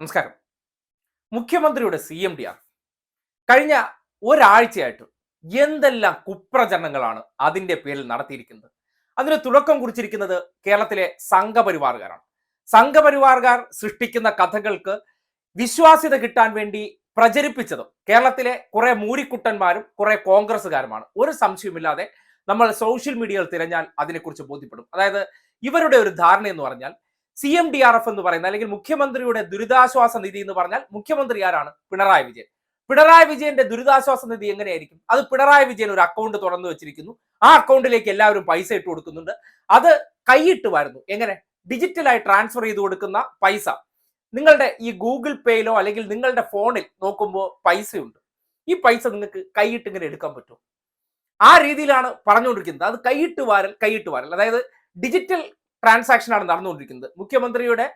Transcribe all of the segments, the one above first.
നമസ്കാരം. മുഖ്യമന്ത്രിയുടെ C M D R കഴിഞ്ഞ ഒരാഴ്ചയായിട്ട് എന്തെല്ലാം കുപ്രചരണങ്ങളാണ് അതിന്റെ പേരിൽ നടത്തിയിരിക്കുന്നത്. അതിന് തുടക്കം കുറിച്ചിരിക്കുന്നത് കേരളത്തിലെ സംഘപരിവാറുകാരാണ് സംഘപരിവാറുകാർ സൃഷ്ടിക്കുന്ന കഥകൾക്ക് വിശ്വാസ്യത കിട്ടാൻ വേണ്ടി പ്രചരിപ്പിച്ചതും കേരളത്തിലെ കുറെ മൂരിക്കുട്ടന്മാരും കുറെ കോൺഗ്രസ്സുകാരുമാണ്. ഒരു സംശയവുമില്ലാതെ നമ്മൾ സോഷ്യൽ മീഡിയയിൽ തിരഞ്ഞാൽ അതിനെക്കുറിച്ച് ബോധ്യപ്പെടും. അതായത് ഇവരുടെ ഒരു ധാരണ എന്ന് പറഞ്ഞാൽ C M D R F എന്ന് പറയുന്നത് അല്ലെങ്കിൽ മുഖ്യമന്ത്രിയുടെ ദുരിതാശ്വാസ നിധി എന്ന് പറഞ്ഞാൽ മുഖ്യമന്ത്രി ആരാണ്? പിണറായി വിജയൻ. പിണറായി വിജയന്റെ ദുരിതാശ്വാസ നിധി എങ്ങനെയായിരിക്കും? അത് പിണറായി വിജയൻ ഒരു അക്കൗണ്ട് തുറന്നു വെച്ചിരിക്കുന്നു. ആ അക്കൗണ്ടിലേക്ക് എല്ലാവരും പൈസ ഇട്ട് കൊടുക്കുന്നുണ്ട്. അത് കൈയിട്ട് വരുന്നു. എങ്ങനെ? ഡിജിറ്റലായി ട്രാൻസ്ഫർ ചെയ്ത് കൊടുക്കുന്ന പൈസ. നിങ്ങളുടെ ഈ ഗൂഗിൾ പേയിലോ അല്ലെങ്കിൽ നിങ്ങളുടെ ഫോണിൽ നോക്കുമ്പോൾ പൈസയുണ്ട്. ഈ പൈസ നിങ്ങൾക്ക് കൈയിട്ട് ഇങ്ങനെ എടുക്കാൻ പറ്റും ആ രീതിയിലാണ് പറഞ്ഞുകൊണ്ടിരിക്കുന്നത്. അത് കൈയിട്ട് വാരൽ കൈയിട്ട് വാരൽ. അതായത് ഡിജിറ്റൽ ട്രാൻസാക്ഷൻ ആണ് നടന്നുകൊണ്ടിരിക്കുന്നത്. മുഖ്യമന്ത്രിയുടെ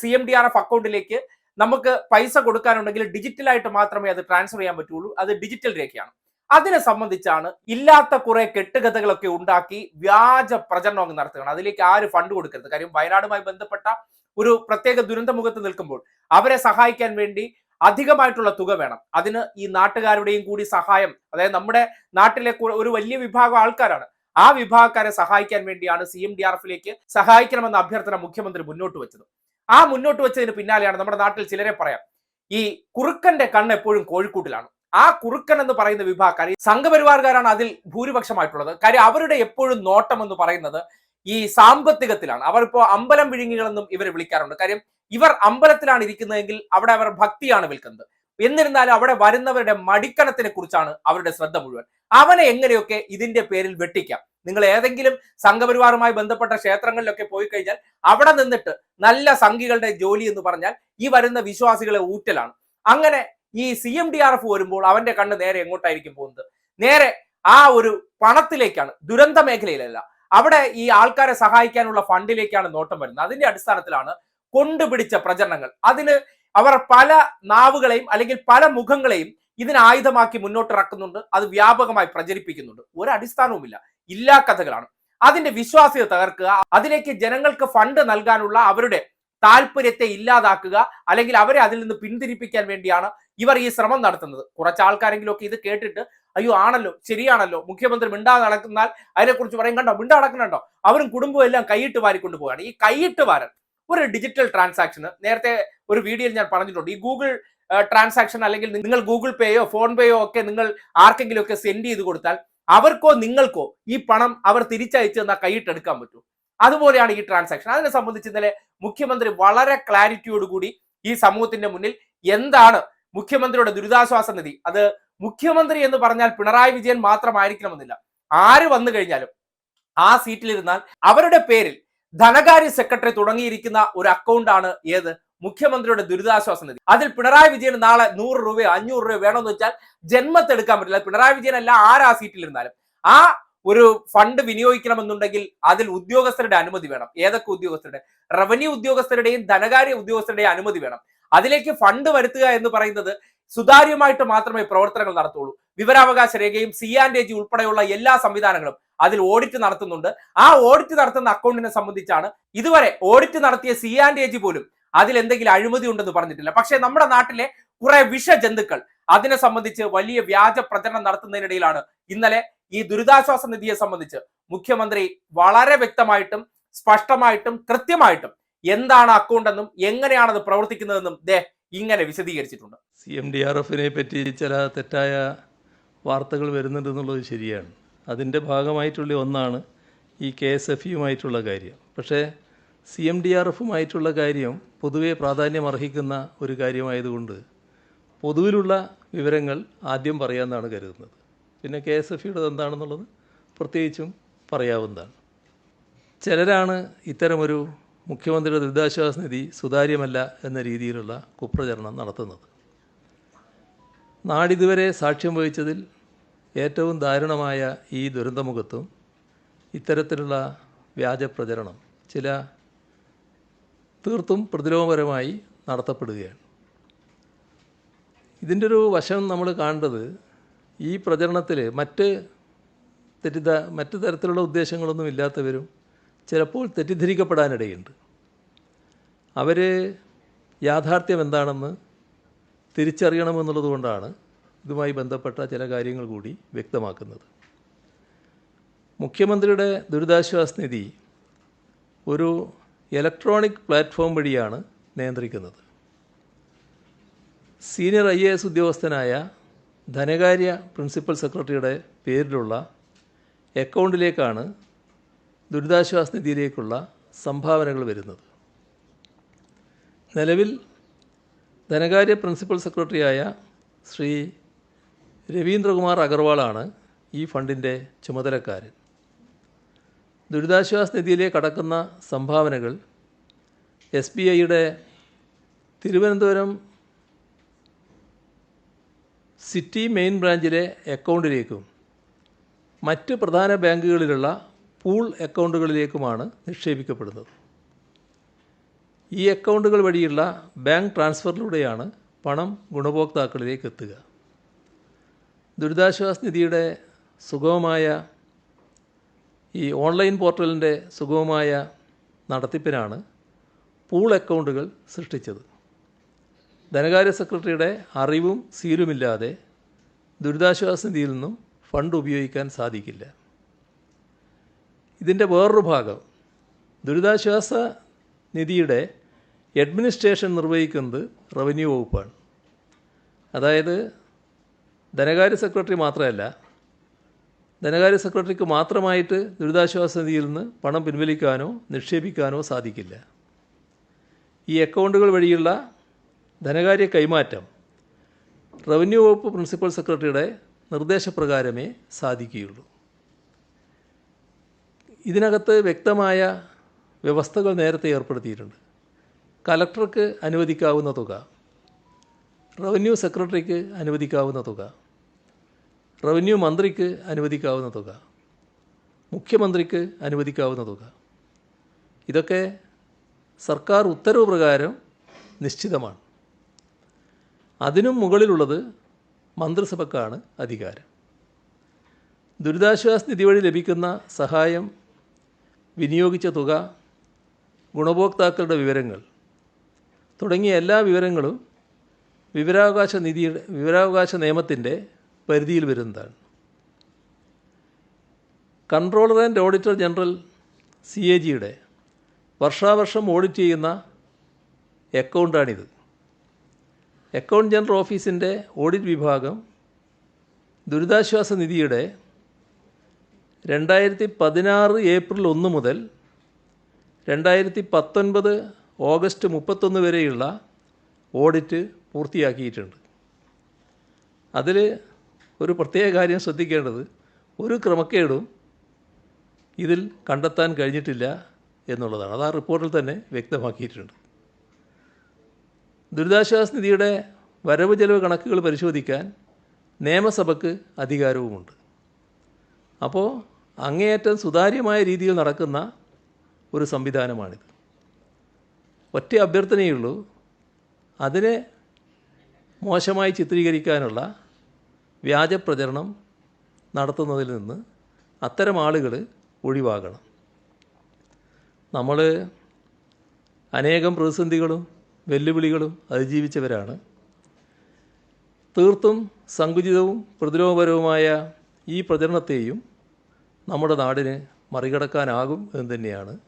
C M D R F അക്കൗണ്ടിലേക്ക് നമുക്ക് പൈസ കൊടുക്കാനുണ്ടെങ്കിൽ ഡിജിറ്റലായിട്ട് മാത്രമേ അത് ട്രാൻസ്ഫർ ചെയ്യാൻ പറ്റുള്ളൂ. അത് ഡിജിറ്റൽ രേഖയാണ്. അതിനെ സംബന്ധിച്ചാണ് ഇല്ലാത്ത കുറെ കെട്ടുകഥകളൊക്കെ ഉണ്ടാക്കി വ്യാജ പ്രചരണം അങ്ങ് നടത്തുകയാണ്. അതിലേക്ക് ആര് ഫണ്ട് കൊടുക്കരുത്? കാര്യം വയനാടുമായി ബന്ധപ്പെട്ട ഒരു പ്രത്യേക ദുരന്തമുഖത്ത് നിൽക്കുമ്പോൾ അവരെ സഹായിക്കാൻ വേണ്ടി അധികമായിട്ടുള്ള തുക വേണം. അതിന് ഈ നാട്ടുകാരുടെയും കൂടി സഹായം അതായത് നമ്മുടെ നാട്ടിലെ ഒരു വലിയ വിഭാഗം ആൾക്കാരാണ്. ആ വിഭാഗക്കാരെ സഹായിക്കാൻ വേണ്ടിയാണ് സി എം ഡി ആർ എഫിലേക്ക് സഹായിക്കണമെന്ന അഭ്യർത്ഥന മുഖ്യമന്ത്രി മുന്നോട്ട് വെച്ചത്. ആ മുന്നോട്ട് വെച്ചതിന് പിന്നാലെയാണ് നമ്മുടെ നാട്ടിൽ ചിലരെ പറയാം. ഈ കുറുക്കന്റെ കണ്ണ് എപ്പോഴും കോഴിക്കൂട്ടിലാണ്. ആ കുറുക്കൻ എന്ന് പറയുന്ന വിഭാഗക്കാർ സംഘപരിവാറുകാരാണ് അതിൽ ഭൂരിപക്ഷമായിട്ടുള്ളത്. കാര്യം അവരുടെ എപ്പോഴും നോട്ടം എന്ന് പറയുന്നത് ഈ സാമ്പത്തികത്തിലാണ്. അവർ ഇപ്പോൾ അമ്പലം വിഴുങ്ങികളെന്നും ഇവരെ വിളിക്കാറുണ്ട്. കാര്യം ഇവർ അമ്പലത്തിലാണ് ഇരിക്കുന്നതെങ്കിൽ അവിടെ അവർ ഭക്തിയാണ് വിൽക്കുന്നത്. എന്നിരുന്നാലും അവിടെ വരുന്നവരുടെ മടിക്കണത്തിനെ കുറിച്ചാണ് അവരുടെ ശ്രദ്ധ മുഴുവൻ. അവനെ എങ്ങനെയൊക്കെ ഇതിന്റെ പേരിൽ വെട്ടിക്കാം? നിങ്ങൾ ഏതെങ്കിലും സംഘപരിവാറുമായി ബന്ധപ്പെട്ട ക്ഷേത്രങ്ങളിലൊക്കെ പോയി കഴിഞ്ഞാൽ അവിടെ നിന്നിട്ട് നല്ല സംഘികളുടെ ജോലി എന്ന് പറഞ്ഞാൽ ഈ വരുന്ന വിശ്വാസികളെ ഊറ്റലാണ്. അങ്ങനെ ഈ C M D R F വരുമ്പോൾ അവന്റെ കണ്ണ് നേരെ എങ്ങോട്ടായിരിക്കും പോകുന്നത്? നേരെ ആ ഒരു പണത്തിലേക്കാണ് ദുരന്ത മേഖലയിലല്ല. അവിടെ ഈ ആൾക്കാരെ സഹായിക്കാനുള്ള ഫണ്ടിലേക്കാണ് നോട്ടം വരുന്നത്. അതിന്റെ അടിസ്ഥാനത്തിലാണ് കൊണ്ടുപിടിച്ച പ്രചരണങ്ങൾ. അതിന് അവർ പല നാവുകളെയും അല്ലെങ്കിൽ പല മുഖങ്ങളെയും ഇതിനായുധമാക്കി മുന്നോട്ടിറക്കുന്നുണ്ട്. അത് വ്യാപകമായി പ്രചരിപ്പിക്കുന്നുണ്ട്. ഒരു അടിസ്ഥാനവുമില്ല ഇല്ലാ കഥകളാണ്. അതിന്റെ വിശ്വാസ്യത തകർക്കുക അതിലേക്ക് ജനങ്ങൾക്ക് ഫണ്ട് നൽകാനുള്ള അവരുടെ താല്പര്യത്തെ ഇല്ലാതാക്കുക അല്ലെങ്കിൽ അവരെ അതിൽ നിന്ന് പിന്തിരിപ്പിക്കാൻ വേണ്ടിയാണ് ഇവർ ഈ ശ്രമം നടത്തുന്നത്. കുറച്ച് ആൾക്കാരെങ്കിലും ഒക്കെ ഇത് കേട്ടിട്ട് അയ്യോ ആണല്ലോ ശരിയാണല്ലോ മുഖ്യമന്ത്രി മിണ്ടാ നടക്കുന്നാൽ അതിനെക്കുറിച്ച് പറയും കണ്ടോ മിണ്ടാ നടക്കുന്നുണ്ടോ? അവരും കുടുംബവും എല്ലാം കൈയിട്ട് വാരിക്കൊണ്ട് പോവുകയാണ്. ഈ കൈയിട്ട് വാരൽ ഒരു ഡിജിറ്റൽ ട്രാൻസാക്ഷൻ നേരത്തെ ഒരു വീഡിയോയിൽ ഞാൻ പറഞ്ഞിട്ടുണ്ട്. ഈ ഗൂഗിൾ ട്രാൻസാക്ഷൻ അല്ലെങ്കിൽ നിങ്ങൾ ഗൂഗിൾ പേയോ ഫോൺ പേയോ ഒക്കെ നിങ്ങൾ ആർക്കെങ്കിലും ഒക്കെ സെൻഡ് ചെയ്ത് കൊടുത്താൽ അവർക്കോ നിങ്ങൾക്കോ ഈ പണം അവർ തിരിച്ചയച്ചു തന്നാൽ കൈയിട്ടെടുക്കാൻ പറ്റൂ. അതുപോലെയാണ് ഈ ട്രാൻസാക്ഷൻ അതിനെ സംബന്ധിച്ച് ഇന്നലെ മുഖ്യമന്ത്രി വളരെ ക്ലാരിറ്റിയോടുകൂടി ഈ സമൂഹത്തിന്റെ മുന്നിൽ എന്താണ് മുഖ്യമന്ത്രിയുടെ ദുരിതാശ്വാസ നിധി? അത് മുഖ്യമന്ത്രി എന്ന് പറഞ്ഞാൽ പിണറായി വിജയൻ മാത്രമായിരിക്കണമെന്നില്ല. ആര് വന്നു കഴിഞ്ഞാലും ആ സീറ്റിലിരുന്നാൽ അവരുടെ പേരിൽ ധനകാര്യ സെക്രട്ടറി തുടങ്ങിയിരിക്കുന്ന ഒരു അക്കൗണ്ടാണ് ഏത്? മുഖ്യമന്ത്രിയുടെ ദുരിതാശ്വാസ നിധി. അതിൽ പിണറായി വിജയൻ നാളെ നൂറ് രൂപയോ അഞ്ഞൂറ് രൂപയോ വേണമെന്ന് വെച്ചാൽ ജന്മത്തെടുക്കാൻ പറ്റില്ല. പിണറായി വിജയൻ അല്ല ആരാ സീറ്റിലിരുന്നാലും. ആ ഒരു ഫണ്ട് വിനിയോഗിക്കണമെന്നുണ്ടെങ്കിൽ അതിൽ ഉദ്യോഗസ്ഥരുടെ അനുമതി വേണം. ഏതൊക്കെ ഉദ്യോഗസ്ഥരുടെ? റവന്യൂ ഉദ്യോഗസ്ഥരുടെയും ധനകാര്യ ഉദ്യോഗസ്ഥരുടെയും അനുമതി വേണം. അതിലേക്ക് ഫണ്ട് വരുത്തുക എന്ന് പറയുന്നത് സുതാര്യമായിട്ട് മാത്രമേ പ്രവർത്തനങ്ങൾ നടത്തുള്ളൂ. വിവരാവകാശ രേഖയും സി ആൻഡ് എ ജി ഉൾപ്പെടെയുള്ള എല്ലാ സംവിധാനങ്ങളും അതിൽ ഓഡിറ്റ് നടത്തുന്നുണ്ട്. ആ ഓഡിറ്റ് നടത്തുന്ന അക്കൗണ്ടിനെ സംബന്ധിച്ചാണ് ഇതുവരെ ഓഡിറ്റ് നടത്തിയ സി ആൻഡ് എ ജി പോലും അതിൽ എന്തെങ്കിലും അഴിമതി ഉണ്ടെന്ന് പറഞ്ഞിട്ടില്ല. പക്ഷേ നമ്മുടെ നാട്ടിലെ കുറെ വിഷജന്തുക്കൾ അതിനെ സംബന്ധിച്ച് വലിയ വ്യാജ പ്രചരണം നടത്തുന്നതിനിടയിലാണ് ഇന്നലെ ഈ ദുരിതാശ്വാസ നിധിയെ സംബന്ധിച്ച് മുഖ്യമന്ത്രി വളരെ വ്യക്തമായിട്ടും സ്പഷ്ടമായിട്ടും കൃത്യമായിട്ടും എന്താണ് അക്കൗണ്ട് എന്നും എങ്ങനെയാണ് അത് പ്രവർത്തിക്കുന്നതെന്നും ദേ ഇങ്ങനെ വിശദീകരിച്ചിട്ടുണ്ട്. സി എം ഡി ആർ എഫിനെ പറ്റി ചില തെറ്റായ വാർത്തകൾ വരുന്നുണ്ട് എന്നുള്ളത് ശരിയാണ്. അതിന്റെ ഭാഗമായിട്ടുള്ള ഒന്നാണ് ഈ കെ എസ് എഫ് യുമായിട്ടുള്ള കാര്യം. പക്ഷേ സി എം ഡി ആർ എഫുമായിട്ടുള്ള കാര്യം പൊതുവെ പ്രാധാന്യം അർഹിക്കുന്ന ഒരു കാര്യമായതുകൊണ്ട് പൊതുവിലുള്ള വിവരങ്ങൾ ആദ്യം പറയാമെന്നാണ് കരുതുന്നത്. പിന്നെ കെ എസ് എഫ് യുടെ എന്താണെന്നുള്ളത് പ്രത്യേകിച്ചും പറയാവുന്നതാണ്. ചിലരാണ് ഇത്തരമൊരു മുഖ്യമന്ത്രിയുടെ ദുരിതാശ്വാസ നിധി സുതാര്യമല്ല എന്ന രീതിയിലുള്ള കുപ്രചരണം നടത്തുന്നത്. നാടിതുവരെ സാക്ഷ്യം വഹിച്ചതിൽ ഏറ്റവും ദാരുണമായ ഈ ദുരന്തമുഖത്തും ഇത്തരത്തിലുള്ള വ്യാജ പ്രചരണം ചില തീർത്തും പ്രതിലോമപരമായി നടത്തപ്പെടുകയാണ്. ഇതിന്റെ ഒരു വശം നമ്മൾ കാണേണ്ടത് ഈ പ്രചരണത്തിൽ മറ്റ് തെറ്റിദ്ധ മറ്റു തരത്തിലുള്ള ഉദ്ദേശങ്ങളൊന്നും ഇല്ലാത്തവരും ചിലപ്പോൾ തെറ്റിദ്ധരിക്കപ്പെടാനിടയുണ്ട്. അവർ യാഥാർത്ഥ്യം എന്താണെന്ന് തിരിച്ചറിയണമെന്നുള്ളതുകൊണ്ടാണ് ഇതുമായി ബന്ധപ്പെട്ട ചില കാര്യങ്ങൾ കൂടി വ്യക്തമാക്കുന്നത്. മുഖ്യമന്ത്രിയുടെ ദുരിതാശ്വാസ നിധി ഒരു ഇലക്ട്രോണിക് പ്ലാറ്റ്ഫോം വഴിയാണ് നിയന്ത്രിക്കുന്നത്. സീനിയർ ഐ എ എസ് ഉദ്യോഗസ്ഥനായ ധനകാര്യ പ്രിൻസിപ്പൽ സെക്രട്ടറിയുടെ പേരിലുള്ള അക്കൗണ്ടിലേക്കാണ് ദുരിതാശ്വാസ നിധിയിലേക്കുള്ള സംഭാവനകൾ വരുന്നത്. നിലവിൽ ധനകാര്യ പ്രിൻസിപ്പൽ സെക്രട്ടറിയായ ശ്രീ രവീന്ദ്രകുമാർ അഗർവാളാണ് ഈ ഫണ്ടിന്റെ ചുമതലക്കാരൻ. ദുരിതാശ്വാസ നിധിയിലേക്ക് കടക്കുന്ന സംഭാവനകൾ എസ് ബി ഐയുടെ തിരുവനന്തപുരം സിറ്റി മെയിൻ ബ്രാഞ്ചിലെ അക്കൗണ്ടിലേക്കും മറ്റ് പ്രധാന ബാങ്കുകളിലുള്ള പൂൾ അക്കൗണ്ടുകളിലേക്കുമാണ് നിക്ഷേപിക്കപ്പെടുന്നത്. ഈ അക്കൗണ്ടുകൾ വഴിയുള്ള ബാങ്ക് ട്രാൻസ്ഫറിലൂടെയാണ് പണം ഗുണഭോക്താക്കളിലേക്ക് എത്തുക. ദുരിതാശ്വാസ നിധിയുടെ സുഗമമായ ഈ ഓൺലൈൻ പോർട്ടലിന്റെ സുഗമമായ നടത്തിപ്പിനാണ് പൂൾ അക്കൗണ്ടുകൾ സൃഷ്ടിച്ചത്. ധനകാര്യ സെക്രട്ടറിയുടെ അറിവും സീലുമില്ലാതെ ദുരിതാശ്വാസ നിധിയിൽ നിന്നും ഫണ്ട് ഉപയോഗിക്കാൻ സാധിക്കില്ല. ഇതിന്റെ വേറൊരു ഭാഗം ദുരിതാശ്വാസ നിധിയുടെ അഡ്മിനിസ്ട്രേഷൻ നിർവഹിക്കുന്നത് റവന്യൂ വകുപ്പാണ്. അതായത് ധനകാര്യ സെക്രട്ടറി മാത്രമല്ല ധനകാര്യ സെക്രട്ടറിക്ക് മാത്രമായിട്ട് ദുരിതാശ്വാസ നിധിയിൽ നിന്ന് പണം പിൻവലിക്കാനോ നിക്ഷേപിക്കാനോ സാധിക്കില്ല. ഈ അക്കൗണ്ടുകൾ വഴിയുള്ള ധനകാര്യ കൈമാറ്റം റവന്യൂ വകുപ്പ് പ്രിൻസിപ്പൽ സെക്രട്ടറിയുടെ നിർദ്ദേശപ്രകാരമേ സാധിക്കുകയുള്ളൂ. ഇതിനകത്ത് വ്യക്തമായ വ്യവസ്ഥകൾ നേരത്തെ ഏർപ്പെടുത്തിയിട്ടുണ്ട്. കലക്ടർക്ക് അനുവദിക്കാവുന്ന തുക റവന്യൂ സെക്രട്ടറിക്ക് അനുവദിക്കാവുന്ന തുക റവന്യൂ മന്ത്രിക്ക് അനുവദിക്കാവുന്ന തുക മുഖ്യമന്ത്രിക്ക് അനുവദിക്കാവുന്ന തുക. ഇതൊക്കെ സർക്കാർ ഉത്തരവ് പ്രകാരം നിശ്ചിതമാണ്. അതിനും മുകളിലുള്ളത് മന്ത്രിസഭക്കാണ് അധികാരം. ദുരിതാശ്വാസ നിധി വഴി ലഭിക്കുന്ന സഹായം വിനിയോഗിച്ച തുക ഗുണഭോക്താക്കളുടെ വിവരങ്ങൾ തുടങ്ങിയ എല്ലാ വിവരങ്ങളും വിവരാവകാശ നിധിയുടെ വിവരാവകാശ നിയമത്തിന്റെ പരിധിയിൽ വരുന്നതാണ്. Controller and auditor general C A ജിയുടെ വർഷാവർഷം ഓഡിറ്റ് ചെയ്യുന്ന അക്കൗണ്ടാണിത്. അക്കൗണ്ട് ജനറൽ ഓഫീസിന്റെ ഓഡിറ്റ് വിഭാഗം ദുരിതാശ്വാസ നിധിയുടെ രണ്ടായിരത്തി പതിനാറ് ഏപ്രിൽ ഒന്ന് മുതൽ രണ്ടായിരത്തി പത്തൊൻപത് ഓഗസ്റ്റ് മുപ്പത്തൊന്ന് വരെയുള്ള ഓഡിറ്റ് പൂർത്തിയാക്കിയിട്ടുണ്ട്. അതിൽ ഒരു പ്രത്യേക കാര്യം ശ്രദ്ധിക്കേണ്ടത് ഒരു ക്രമക്കേടും ഇതിൽ കണ്ടെത്താൻ കഴിഞ്ഞിട്ടില്ല എന്നുള്ളതാണ്. അത് ആ റിപ്പോർട്ടിൽ തന്നെ വ്യക്തമാക്കിയിട്ടുണ്ട്. ദുരിതാശ്വാസ നിധിയുടെ വരവ് ചെലവ് കണക്കുകൾ പരിശോധിക്കാൻ നിയമസഭയ്ക്ക് അധികാരവുമുണ്ട്. അപ്പോൾ അങ്ങേയറ്റം സുതാര്യമായ രീതിയിൽ നടക്കുന്ന ഒരു സംവിധാനമാണിത്. ഒറ്റ അഭ്യർത്ഥനയുള്ളൂ അതിനെ മോശമായി ചിത്രീകരിക്കാനുള്ള വ്യാജ പ്രചരണം നടത്തുന്നതിൽ നിന്ന് അത്തരം ആളുകൾ ഒഴിവാകണം. നമ്മൾ അനേകം പ്രതിസന്ധികളും വെല്ലുവിളികളും അതിജീവിച്ചവരാണ്. തീർത്തും സങ്കുചിതവും പ്രതിരോധപരവുമായ ഈ പ്രചരണത്തെയും നമ്മുടെ നാടിന് മറികടക്കാനാകും എന്ന് തന്നെയാണ്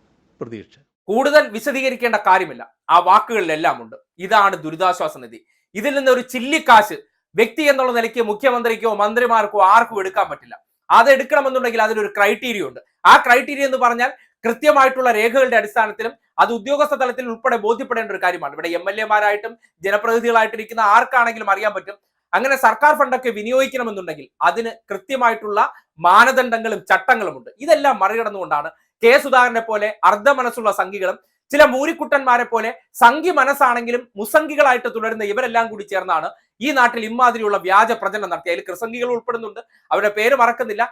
പ്രതീക്ഷ. കൂടുതൽ വിശദീകരിക്കേണ്ട കാര്യമില്ല. ആ വാക്കുകളിലെല്ലാം ഉണ്ട് ഇതാണ് ദുരിതാശ്വാസ നിധി. ഇതിൽ നിന്ന് ഒരു ചില്ലിക്കാശ് വ്യക്തി എന്നുള്ള നിലയ്ക്ക് മുഖ്യമന്ത്രിക്കോ മന്ത്രിമാർക്കോ ആർക്കും എടുക്കാൻ പറ്റില്ല. അത് എടുക്കണമെന്നുണ്ടെങ്കിൽ അതിനൊരു ക്രൈറ്റീരിയ ഉണ്ട്. ആ ക്രൈറ്റീരിയ എന്ന് പറഞ്ഞാൽ കൃത്യമായിട്ടുള്ള രേഖകളുടെ അടിസ്ഥാനത്തിലും അത് ഉദ്യോഗസ്ഥ തലത്തിൽ ഉൾപ്പെടെ ബോധ്യപ്പെടേണ്ട ഒരു കാര്യമാണ്. ഇവിടെ എം എൽ എമാരായിട്ടും ജനപ്രതിനിധികളായിട്ടിരിക്കുന്ന ആർക്കാണെങ്കിലും അറിയാൻ പറ്റും. അങ്ങനെ സർക്കാർ ഫണ്ടൊക്കെ വിനിയോഗിക്കണമെന്നുണ്ടെങ്കിൽ അതിന് കൃത്യമായിട്ടുള്ള മാനദണ്ഡങ്ങളും ചട്ടങ്ങളും ഉണ്ട് ഇതെല്ലാം മറികടന്നുകൊണ്ടാണ് കെ സുധാകരനെ പോലെ അർദ്ധ മനസ്സുള്ള സംഘികളും ചില മൂരിക്കുട്ടന്മാരെ പോലെ സംഘി മനസ്സാണെങ്കിലും മുസംഖികളായിട്ട് തുടരുന്ന ഇവരെല്ലാം കൂടി ചേർന്നാണ് ഈ നാട്ടിൽ ഇമാതിരിയുള്ള വ്യാജ പ്രചരണം നടത്തി അതിൽ കൃസംഗികൾ ഉൾപ്പെടുന്നുണ്ട്. അവരുടെ പേര് മറക്കുന്നില്ല.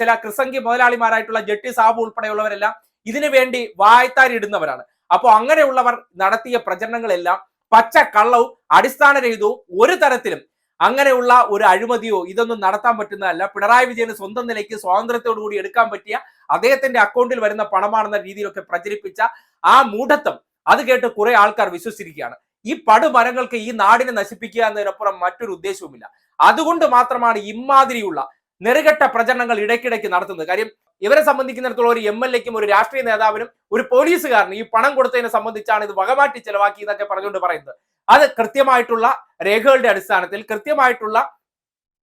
ചില കൃസംഗി മുതലാളിമാരായിട്ടുള്ള ജെട്ടി സാബു ഉൾപ്പെടെയുള്ളവരെല്ലാം ഇതിനു വേണ്ടി വായ്ത്താരിടുന്നവരാണ്. അപ്പോൾ അങ്ങനെയുള്ളവർ നടത്തിയ പ്രചരണങ്ങളെല്ലാം പച്ച കള്ളവും അടിസ്ഥാനരഹിതവും ഒരു തരത്തിലും അങ്ങനെയുള്ള ഒരു അഴിമതിയോ ഇതൊന്നും നടത്താൻ പറ്റുന്നതല്ല. പിണറായി വിജയന് സ്വന്തം നിലയ്ക്ക് സ്വാതന്ത്ര്യത്തോടു കൂടി എടുക്കാൻ പറ്റിയ അദ്ദേഹത്തിന്റെ അക്കൗണ്ടിൽ വരുന്ന പണമാണെന്ന രീതിയിലൊക്കെ പ്രചരിപ്പിച്ച ആ മൂഢത്വം അത് കേട്ട് കുറെ ആൾക്കാർ വിശ്വസിച്ചിരിക്കുകയാണ്. ഈ പടുമരങ്ങൾക്ക് ഈ നാടിനെ നശിപ്പിക്കുക എന്നതിനപ്പുറം മറ്റൊരു ഉദ്ദേശവുമില്ല. അതുകൊണ്ട് മാത്രമാണ് ഇമാതിരിയുള്ള നെറുകെട്ട പ്രചരണങ്ങൾ ഇടയ്ക്കിടയ്ക്ക് നടത്തുന്നത്. കാര്യം ഇവരെ സംബന്ധിക്കുന്നിടത്തോളം ഒരു എം എൽ എക്കും ഒരു രാഷ്ട്രീയ നേതാവിനും ഒരു പോലീസുകാരനും ഈ പണം കൊടുത്തതിനെ സംബന്ധിച്ചാണ് ഇത് വകമാറ്റി ചെലവാക്കി എന്നൊക്കെ പറഞ്ഞുകൊണ്ട് പറയുന്നത്. അത് കൃത്യമായിട്ടുള്ള രേഖകളുടെ അടിസ്ഥാനത്തിൽ കൃത്യമായിട്ടുള്ള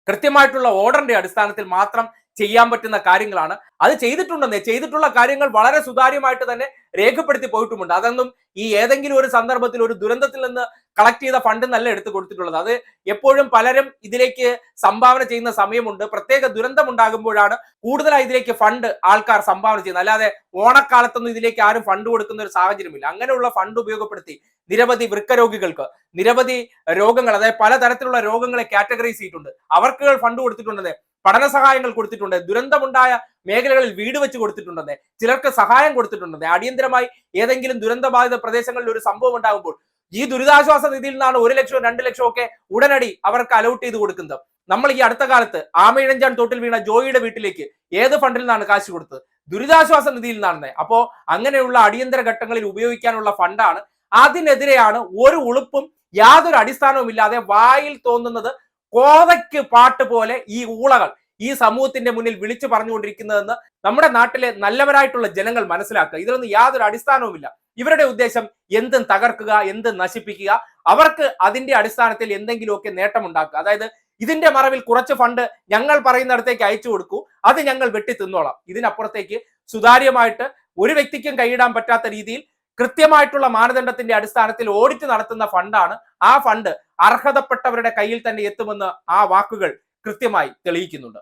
കൃത്യമായിട്ടുള്ള ഓർഡറിന്റെ അടിസ്ഥാനത്തിൽ മാത്രം ചെയ്യാൻ പറ്റുന്ന കാര്യങ്ങളാണ്. അത് ചെയ്തിട്ടുണ്ടെന്നേ ചെയ്തിട്ടുള്ള കാര്യങ്ങൾ വളരെ സുതാര്യമായിട്ട് തന്നെ രേഖപ്പെടുത്തി പോയിട്ടുമുണ്ട്. അതൊന്നും ഈ ഏതെങ്കിലും ഒരു സന്ദർഭത്തിൽ ഒരു ദുരന്തത്തിൽ നിന്ന് കളക്ട് ചെയ്ത ഫണ്ട് നല്ല എടുത്തു കൊടുത്തിട്ടുള്ളത്. അത് എപ്പോഴും പലരും ഇതിലേക്ക് സംഭാവന ചെയ്യുന്ന സമയമുണ്ട്. പ്രത്യേക ദുരന്തം ഉണ്ടാകുമ്പോഴാണ് കൂടുതലായി ഇതിലേക്ക് ഫണ്ട് ആൾക്കാർ സംഭാവന ചെയ്യുന്നത്. അല്ലാതെ ഓണക്കാലത്തൊന്നും ഇതിലേക്ക് ആരും ഫണ്ട് കൊടുക്കുന്ന ഒരു സാഹചര്യമില്ല. അങ്ങനെയുള്ള ഫണ്ട് ഉപയോഗപ്പെടുത്തി നിരവധി വൃക്കരോഗികൾക്ക് നിരവധി രോഗങ്ങൾ അതായത് പലതരത്തിലുള്ള രോഗങ്ങളെ കാറ്റഗറൈസ് ചെയ്തിട്ടുണ്ട്. അവർക്ക് ഫണ്ട് കൊടുത്തിട്ടുണ്ടെന്ന് പഠന സഹായങ്ങൾ കൊടുത്തിട്ടുണ്ട്. ദുരന്തമുണ്ടായ മേഖലകളിൽ വീട് വെച്ച് കൊടുത്തിട്ടുണ്ടെന്ന് ചിലർക്ക് സഹായം കൊടുത്തിട്ടുണ്ടെന്ന് അടിയന്തരമായി ഏതെങ്കിലും ദുരന്തബാധിത പ്രദേശങ്ങളിൽ ഒരു സംഭവം ഉണ്ടാകുമ്പോൾ ഈ ദുരിതാശ്വാസ നിധിയിൽ നിന്നാണ് ഒരു ലക്ഷം രണ്ട് ലക്ഷം ഒക്കെ ഉടനടി അവർക്ക് അലോട്ട് ചെയ്ത് കൊടുക്കുന്നത്. നമ്മൾ ഈ അടുത്ത കാലത്ത് ആമയിഴഞ്ചാൻ തോട്ടിൽ വീണ ജോയിയുടെ വീട്ടിലേക്ക് ഏത് ഫണ്ടിൽ നിന്നാണ് കാശ് കൊടുത്തത്? ദുരിതാശ്വാസ നിധിയിൽ നിന്നാണ് അപ്പോ അങ്ങനെയുള്ള അടിയന്തര ഘട്ടങ്ങളിൽ ഉപയോഗിക്കാനുള്ള ഫണ്ടാണ്. അതിനെതിരെയാണ് ഒരു ഉളുപ്പും യാതൊരു അടിസ്ഥാനവും ഇല്ലാതെ വായിൽ തോന്നുന്നത് കോതയ്ക്ക് പാട്ട് പോലെ ഈ ഊളകൾ ഈ സമൂഹത്തിന്റെ മുന്നിൽ വിളിച്ചു പറഞ്ഞുകൊണ്ടിരിക്കുന്നതെന്ന് നമ്മുടെ നാട്ടിലെ നല്ലവരായിട്ടുള്ള ജനങ്ങൾ മനസ്സിലാക്കുക. ഇതിലൊന്നും യാതൊരു അടിസ്ഥാനവുമില്ല. ഇവരുടെ ഉദ്ദേശം എന്തും തകർക്കുക എന്തും നശിപ്പിക്കുക അവർക്ക് അതിന്റെ അടിസ്ഥാനത്തിൽ എന്തെങ്കിലുമൊക്കെ നേട്ടമുണ്ടാക്കുക. അതായത് ഇതിന്റെ മറവിൽ കുറച്ച് ഫണ്ട് ഞങ്ങൾ പറയുന്നിടത്തേക്ക് അയച്ചു കൊടുക്കൂ. അത് ഞങ്ങൾ വെട്ടി തിന്നോളാം ഇതിനപ്പുറത്തേക്ക് സുതാര്യമായിട്ട് ഒരു വ്യക്തിക്കും കൈയിടാൻ പറ്റാത്ത രീതിയിൽ കൃത്യമായിട്ടുള്ള മാനദണ്ഡത്തിന്റെ അടിസ്ഥാനത്തിൽ ഓഡിറ്റ് നടത്തുന്ന ഫണ്ടാണ് ആ ഫണ്ട്. അർഹതപ്പെട്ടവരുടെ കയ്യിൽ തന്നെ എത്തുമെന്ന് ആ വാക്കുകൾ കൃത്യമായി തെളിയിക്കുന്നുണ്ട്.